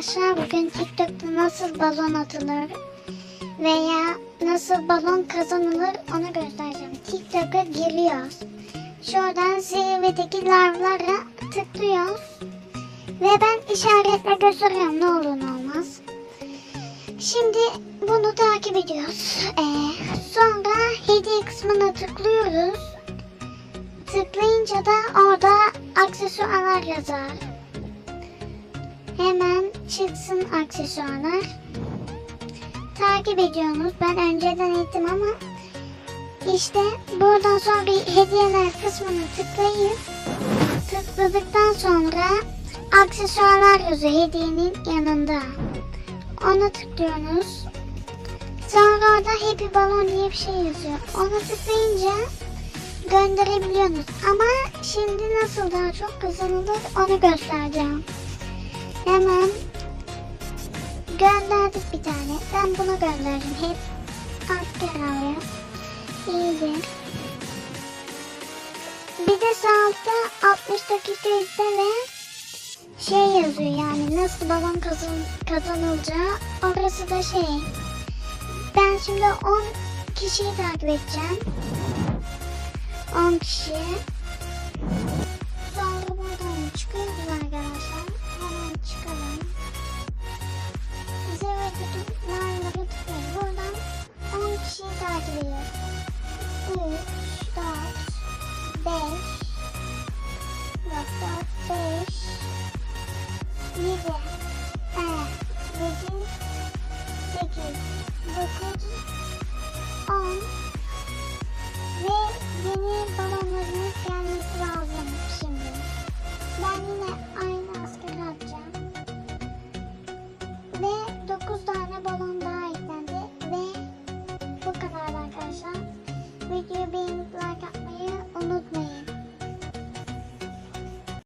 arkadaşlar bugün TikTok'ta nasıl balon atılır veya nasıl balon kazanılır onu göstereceğim. TikTok'a giriyoruz. Şuradan zirvedeki larvlara tıklıyoruz. Ve ben işaretle gösteriyorum ne olur ne olmaz. Şimdi bunu takip ediyoruz. Ee, sonra hediye kısmına tıklıyoruz. Tıklayınca da orada aksesuarlar yazar. Hemen çıksın aksesuarlar. Takip ediyorsunuz. Ben önceden ettim ama işte buradan sonra hediyeler kısmını tıklayıp tıkladıktan sonra aksesuarlar yazıyor hediyenin yanında. Ona tıklıyorsunuz. Sonra orada Happy Balon diye bir şey yazıyor. Ona tıklayınca gönderebiliyorsunuz. Ama şimdi nasıl daha çok kazanılır onu göstereceğim. Hemen gönderdik bir tane. Ben bunu gönderdim. Hep asker oraya. İyidir. Bir de sağ altta 60 dakika izle ve şey yazıyor yani nasıl balon kazan kazanılacağı orası da şey. Ben şimdi 10 kişiyi takip edeceğim. 10 kişi. Ben yine aynı askeri atacağım. Ve 9 tane balon daha eklendi ve bu kadar arkadaşlar. Videoyu beğenip like atmayı